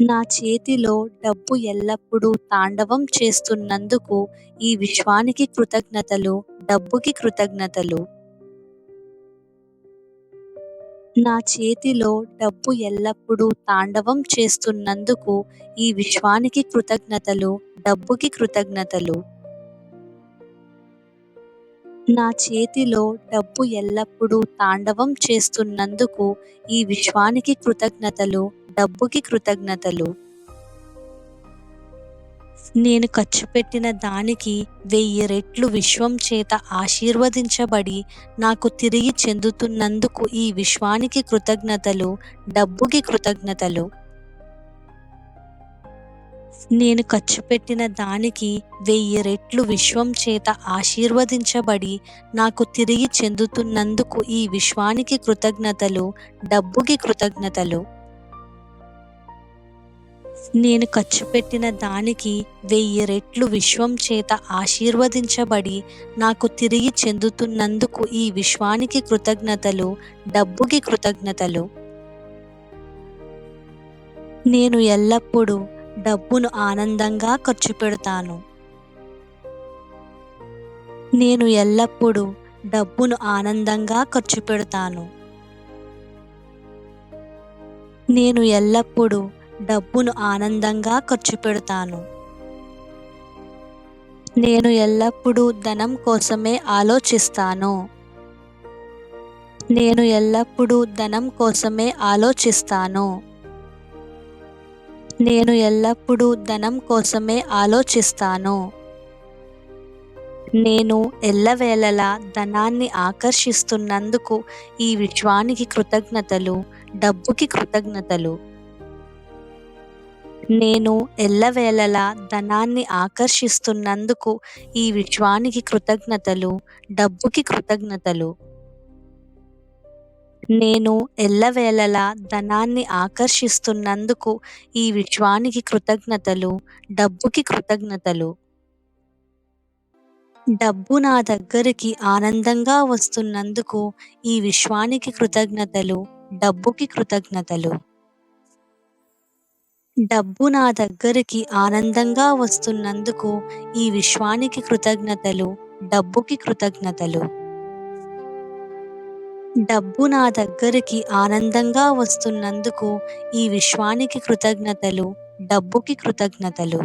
నా చేతిలో డబ్బు ఎల్లప్పుడూ తాండవం చేస్తున్నందుకు ఈ విశ్వానికి కృతజ్ఞతలు డబ్బుకి కృతజ్ఞతలు. నా చేతిలో డబ్బు ఎల్లప్పుడూ తాండవం చేస్తున్నందుకు ఈ విశ్వానికి కృతజ్ఞతలు డబ్బుకి కృతజ్ఞతలు. నా చేతిలో డబ్బు ఎల్లప్పుడూ తాండవం చేస్తున్నందుకు ఈ విశ్వానికి కృతజ్ఞతలు డబ్బుకి కృతజ్ఞతలు. నేను ఖర్చు పెట్టిన దానికి వెయ్యి రెట్లు విశ్వం చేత ఆశీర్వదించబడి నాకు తిరిగి చెందుతున్నందుకు ఈ విశ్వానికి కృతజ్ఞతలు డబ్బుకి కృతజ్ఞతలు. నేను ఖర్చు పెట్టిన దానికి వెయ్యి రెట్లు విశ్వం చేత ఆశీర్వదించబడి నాకు తిరిగి చెందుతున్నందుకు ఈ విశ్వానికి కృతజ్ఞతలు డబ్బుకి కృతజ్ఞతలు. నేను ఖర్చు పెట్టిన దానికి వెయ్యి రెట్లు విశ్వం చేత ఆశీర్వదించబడి నాకు తిరిగి చెందుతున్నందుకు ఈ విశ్వానికి కృతజ్ఞతలు డబ్బుకి కృతజ్ఞతలు. నేను ఎల్లప్పుడూ డబ్బును ఆనందంగా ఖర్చు పెడతాను. నేను ఎల్లప్పుడూ డబ్బును ఆనందంగా ఖర్చు పెడతాను. నేను ఎల్లప్పుడూ డబ్బును ఆనందంగా ఖర్చు పెడతాను. నేను ఎల్లప్పుడూ ధనం కోసమే ఆలోచిస్తాను. నేను ఎల్లప్పుడూ ధనం కోసమే ఆలోచిస్తాను. నేను ఎల్లప్పుడూ ధనం కోసమే ఆలోచిస్తాను. నేను ఎల్లవేళలా ధనాన్ని ఆకర్షిస్తున్నందుకు ఈ విశ్వానికి కృతజ్ఞతలు డబ్బుకి కృతజ్ఞతలు. నేను ఎల్లవేళలా ధనాన్ని ఆకర్షిస్తున్నందుకు ఈ విశ్వానికి కృతజ్ఞతలు డబ్బుకి కృతజ్ఞతలు. నేను ఎల్లవేళలా ధనాన్ని ఆకర్షిస్తున్నందుకు ఈ విశ్వానికి కృతజ్ఞతలు డబ్బుకి కృతజ్ఞతలు. డబ్బు నా దగ్గరికి ఆనందంగా వస్తున్నందుకు ఈ విశ్వానికి కృతజ్ఞతలు డబ్బుకి కృతజ్ఞతలు. డబ్బు నా దగ్గరికి ఆనందంగా వస్తున్నందుకు ఈ విశ్వానికి కృతజ్ఞతలు డబ్బుకి కృతజ్ఞతలు. డబ్బు నా దగ్గరికి ఆనందంగా వస్తున్నందుకు ఈ విశ్వానికి కృతజ్ఞతలు డబ్బుకి కృతజ్ఞతలు.